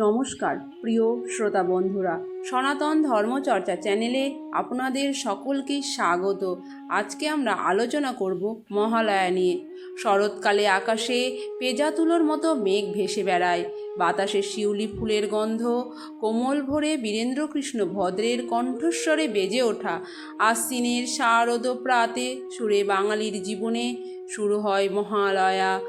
নমস্কার, প্রিয় শ্রোতা বন্ধুরা। সনাতন ধর্মচর্চা চ্যানেলে আপনাদের সকলকে স্বাগত। আজকে আমরা আলোচনা করব মহালয়া নিয়ে। শরৎকালে আকাশে পেজা তুলোর মতো মেঘ ভেসে বেড়ায়। বাতাসে শিউলি ফুলের গন্ধ, কোমল ভরে বীরেন্দ্রকৃষ্ণ ভদ্রের কণ্ঠস্বরে বেজে ওঠা। আশ্বিনের শারদ প্রাতে সুরে বাঙালির জীবনে শুরু হয় মহালয়া।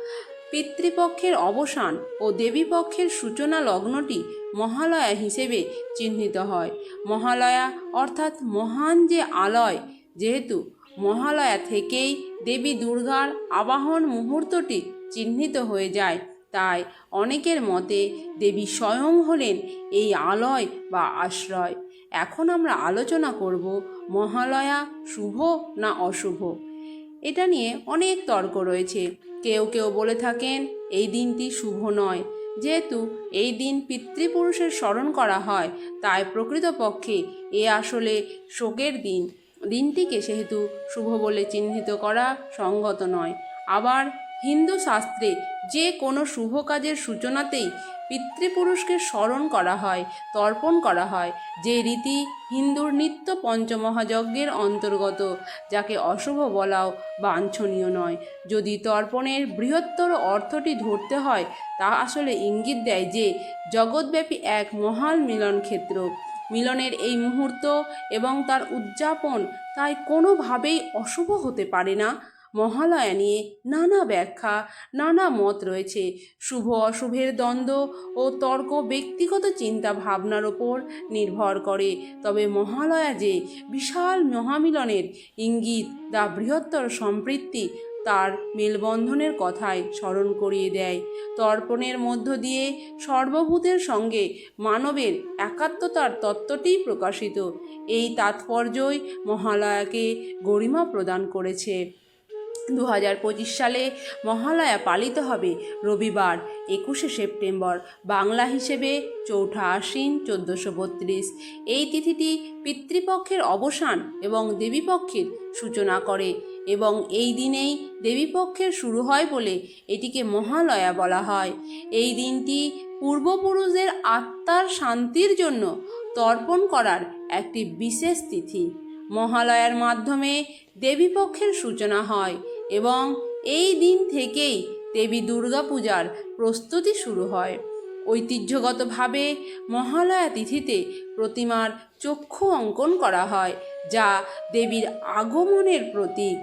পিতৃপক্ষের অবসান ও দেবীপক্ষের সূচনা লগ্নটি মহালয়া হিসেবে চিহ্নিত হয়। মহালয়া অর্থাৎ মহান যে আলয়, যেহেতু মহালয়া থেকেই দেবী দুর্গার আবাহন মুহূর্তটি চিহ্নিত হয়ে যায়, তাই অনেকের মতে দেবী স্বয়ং হলেন এই আলয় বা আশ্রয়। এখন আমরা আলোচনা করব মহালয়া শুভ না অশুভ। এটা নিয়ে অনেক তর্ক রয়েছে। কেউ কেউ বলে থাকেন, এই দিনটি শুভ নয়। যেহেতু এই দিন পিতৃপুরুষের স্মরণ করা হয়, তাই প্রকৃতপক্ষে এ আসলে শোকের দিন। দিনটিকে সেহেতু শুভ বলে চিহ্নিত করা সঙ্গত নয়। আবার হিন্দু শাস্ত্রে যে কোনো শুভ কাজের সূচনাতেই পিতৃপুরুষকে স্মরণ করা হয়, তর্পণ করা হয়, যে রীতি হিন্দুর নিত্য পঞ্চমহাযজ্ঞের অন্তর্গত, যাকে অশুভ বলাও বাঞ্ছনীয় নয়। যদি তর্পণের বৃহত্তর অর্থটি ধরতে হয়, তা আসলে ইঙ্গিত দেয় যে, জগৎব্যাপী এক মহান মিলন ক্ষেত্র মিলনের এই মুহূর্ত এবং তার উদযাপন তাই কোনোভাবেই অশুভ হতে পারে না। মহালয়া নিয়ে নানা ব্যাখ্যা, নানা মত রয়েছে। শুভ অশুভের দ্বন্দ্ব ও তর্ক ব্যক্তিগত চিন্তা ভাবনার ওপর নির্ভর করে। তবে মহালয়া যে বিশাল মহামিলনের ইঙ্গিত দা বৃহত্তর সম্পৃক্তি তার মেলবন্ধনের কথায় স্মরণ করিয়ে দেয়। তর্পণের মধ্য দিয়ে সর্বভূতের সঙ্গে মানবের একাত্মতার তত্ত্বটি প্রকাশিত। এই তাৎপর্যই মহালয়াকে গরিমা প্রদান করেছে। দু হাজার পঁচিশ সালে মহালয়া পালিত হবে রবিবার, একুশে সেপ্টেম্বর। বাংলা হিসেবে চৌঠা আশ্বিন চোদ্দোশো বত্রিশ। এই তিথিটি পিতৃপক্ষের অবসান এবং দেবীপক্ষের সূচনা করে এবং এই দিনেই দেবীপক্ষের শুরু হয় বলে এটিকে মহালয়া বলা হয়। এই দিনটি পূর্বপুরুষদের আত্মার শান্তির জন্য তর্পণ করার একটি বিশেষ তিথি। মহালয়ার মাধ্যমে দেবীপক্ষের সূচনা হয়। এবং এই দিন থেকেই দেবী দুর্গা পূজার প্রস্তুতি শুরু হয়। ঐতিহ্যগতভাবে মহালয়া তিথিতে প্রতিমার চক্ষু অঙ্কন করা হয়, যা দেবীর আগমনের প্রতীক।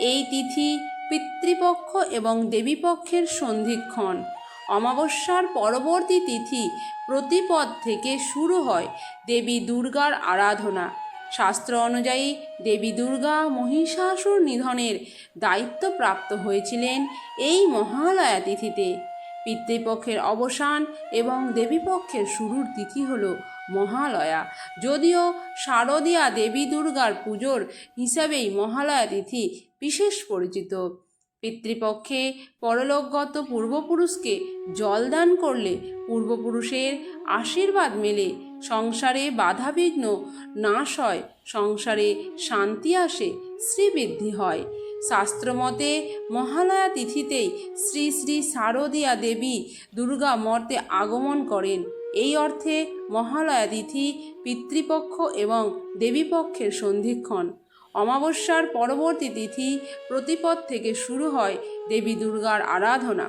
এই তিথি পিতৃপক্ষ এবং দেবীপক্ষের সন্ধিক্ষণ। অমাবস্যার পরবর্তী তিথি প্রতিপদ থেকে শুরু হয় দেবী দুর্গার আরাধনা। শাস্ত্র অনুযায়ী দেবী দুর্গা মহিষাসুর নিধনের দায়িত্ব প্রাপ্ত হয়েছিলেন এই মহালয়া তিথিতে। পিতৃপক্ষের অবসান এবং দেবীপক্ষের শুরুর তিথি হল মহালয়া। যদিও শারদীয়া দেবী দুর্গার পুজোর হিসাবেই মহালয়া তিথি বিশেষ পরিচিত। পিতৃপক্ষে পরলোকগত পূর্বপুরুষকে জলদান করলে পূর্বপুরুষের আশীর্বাদ মেলে, সংসারে বাধাবিঘ্ন নাশ হয়, সংসারে শান্তি আসে, শ্রীবৃদ্ধি হয়। শাস্ত্রমতে মহালয়া তিথিতেই শ্রী শ্রী শারদীয়া দেবী দুর্গা মর্তে আগমন করেন। এই অর্থে মহালয়া তিথি পিতৃপক্ষ এবং দেবীপক্ষের সন্ধিক্ষণ। অমাবস্যার পরবর্তী তিথি প্রতিপদ থেকে শুরু হয় দেবী দুর্গার আরাধনা।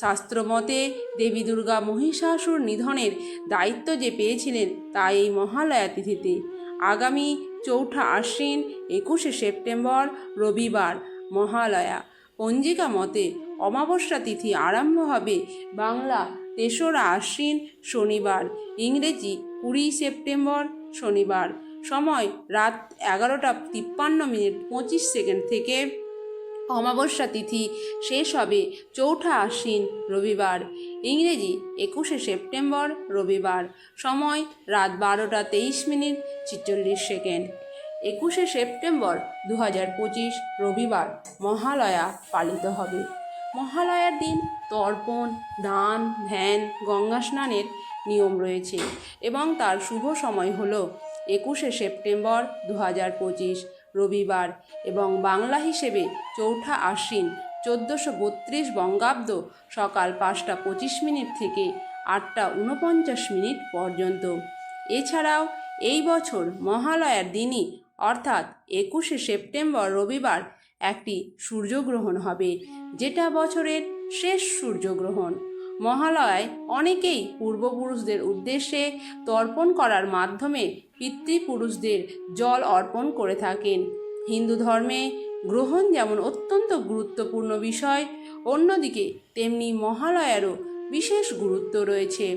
শাস্ত্রমতে দেবী দুর্গা মহিষাসুর নিধনের দায়িত্ব যে পেয়েছিলেন তা এই মহালয়া তিথিতে। আগামী চৌঠা আশ্বিন একুশে সেপ্টেম্বর রবিবার মহালয়া। পঞ্জিকা মতে অমাবস্যা তিথি আরম্ভ হবে বাংলা তেসরা আশ্বিন শনিবার, ইংরেজি কুড়ি সেপ্টেম্বর শনিবার। সময় রাত এগারোটা তিপ্পান্ন মিনিট পঁচিশ সেকেন্ড থেকে অমাবস্যা তিথি শেষ হবে চৌঠা আশ্বিন রবিবার। ইংরেজি একুশে সেপ্টেম্বর রবিবার। সময় রাত বারোটা তেইশ মিনিট ছিচল্লিশ সেকেন্ড। একুশে সেপ্টেম্বর দু হাজার পঁচিশ রবিবার মহালয়া পালিত হবে। মহালয়ার দিন তর্পণ, দান, ধ্যান, গঙ্গা স্নানের নিয়ম রয়েছে এবং তার শুভ সময় হল একুশে সেপ্টেম্বর দু হাজার পঁচিশ, রবিবার এবং বাংলা হিসেবে চৌঠা আশ্বিন চোদ্দোশো বত্রিশ বঙ্গাব্দ সকাল পাঁচটা পঁচিশ মিনিট থেকে আটটা উনপঞ্চাশ মিনিট পর্যন্ত। এছাড়াও এই বছর মহালয়ার দিনই, অর্থাৎ একুশে সেপ্টেম্বর রবিবার, একটি সূর্যগ্রহণ হবে, যেটা বছরের শেষ সূর্যগ্রহণ। মহালয়ায় অনেকেই পূর্বপুরুষদের উদ্দেশ্যে তর্পণ করার মাধ্যমে পিতৃপুরুষদের জল অর্পণ করে থাকেন। হিন্দু ধর্মে গ্রহণ যেমন অত্যন্ত গুরুত্বপূর্ণ বিষয়, অন্যদিকে তেমনি মহালয়ারও বিশেষ গুরুত্ব রয়েছে।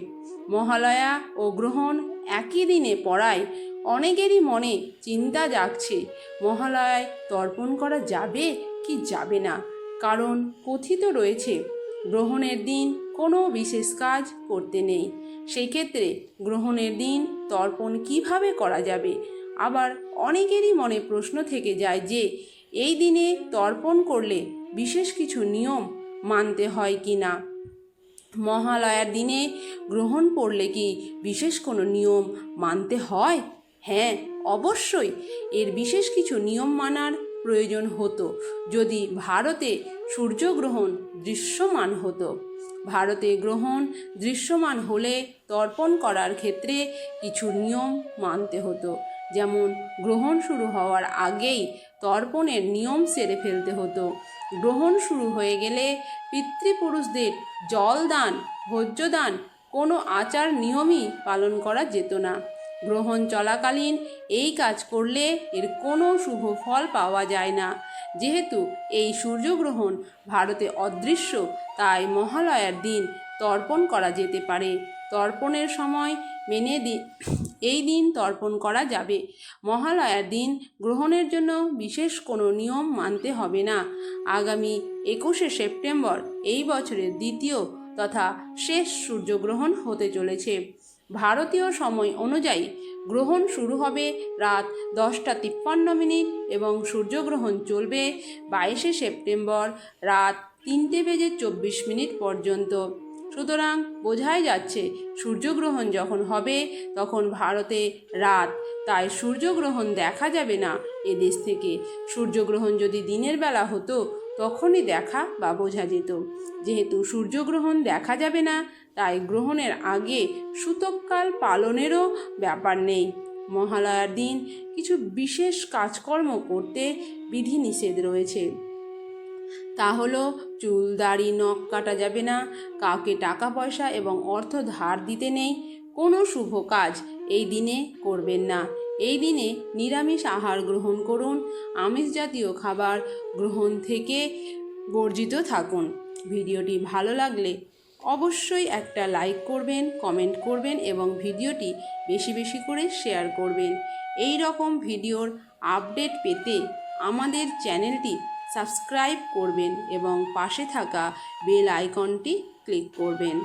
মহালয়া ও গ্রহণ একই দিনে পড়ায় অনেকেরই মনে চিন্তা জাগছে, মহালয়ায় তর্পণ করা যাবে কি যাবে না? কারণ কথিত রয়েছে, গ্রহণের দিন কোনো বিশেষ কাজ করতে নেই। সেক্ষেত্রে গ্রহণের দিন তর্পণ কীভাবে করা যাবে? আবার অনেকেরই মনে প্রশ্ন থেকে যায় যে, এই দিনে তর্পণ করলে বিশেষ কিছু নিয়ম মানতে হয় কি না? মহালয়ার দিনে গ্রহণ পড়লে কি বিশেষ কোনো নিয়ম মানতে হয়? হ্যাঁ অবশ্যই। এর বিশেষ কিছু নিয়ম মানার প্রয়োজন হতো, যদি ভারতে সূর্যগ্রহণ দৃশ্যমান হতো। ভারতে গ্রহণ দৃশ্যমান হলে তর্পণ করার ক্ষেত্রে কিছু নিয়ম মানতে হতো। যেমন, গ্রহণ শুরু হওয়ার আগেই তর্পণের নিয়ম সেরে ফেলতে হতো। গ্রহণ শুরু হয়ে গেলে পিতৃপুরুষদের জলদান, ভোজ্যদান কোনো আচার নিয়মই পালন করা যেত না। গ্রহণ চলাকালীন এই কাজ করলে এর কোনো শুভ ফল পাওয়া যায় না। যেহেতু এই সূর্যগ্রহণ ভারতে অদৃশ্য, তাই মহালয়ার দিন তর্পণ করা যেতে পারে। তর্পণের সময় মেনে দি, এই দিন তর্পণ করা যাবে। মহালয়ার দিন গ্রহণের জন্য বিশেষ কোনো নিয়ম মানতে হবে না। আগামী একুশে সেপ্টেম্বর এই বছরের দ্বিতীয় তথা শেষ সূর্যগ্রহণ হতে চলেছে। ভারতীয় সময় অনুযায়ী গ্রহণ শুরু হবে রাত দশটা তিপ্পান্ন মিনিট এবং সূর্যগ্রহণ চলবে বাইশে সেপ্টেম্বর রাত তিনটে বেজে চব্বিশ মিনিট পর্যন্ত। সুতরাং বোঝাই যাচ্ছে সূর্যগ্রহণ যখন হবে তখন ভারতে রাত, তাই সূর্যগ্রহণ দেখা যাবে না এদেশ থেকে। সূর্যগ্রহণ যদি দিনের বেলা হতো তখনই দেখা বা বোঝা যেত। যেহেতু সূর্যগ্রহণ দেখা যাবে না, তাই গ্রহণের আগে সূতককাল পালনেরও ব্যাপার নেই। মহালয়ার দিন কিছু বিশেষ কাজকর্ম করতে বিধিনিষেধ রয়েছে। তা হলো, চুল, দাড়ি, নখ কাটা যাবে না, কাউকে টাকা পয়সা এবং অর্থ ধার দিতে নেই, কোনো শুভ কাজ এই দিনে করবেন না। এই দিনে নিরামিষ আহার গ্রহণ করুন, আমিষ জাতীয় খাবার গ্রহণ থেকে বর্জিত থাকুন। ভিডিওটি ভালো লাগলে অবশ্যই একটা লাইক করবেন, কমেন্ট করবেন এবং ভিডিওটি বেশি বেশি করে শেয়ার করবেন। এই রকম ভিডিওর আপডেট পেতে আমাদের চ্যানেলটি সাবস্ক্রাইব করবেন এবং পাশে থাকা বেল আইকনটি ক্লিক করবেন।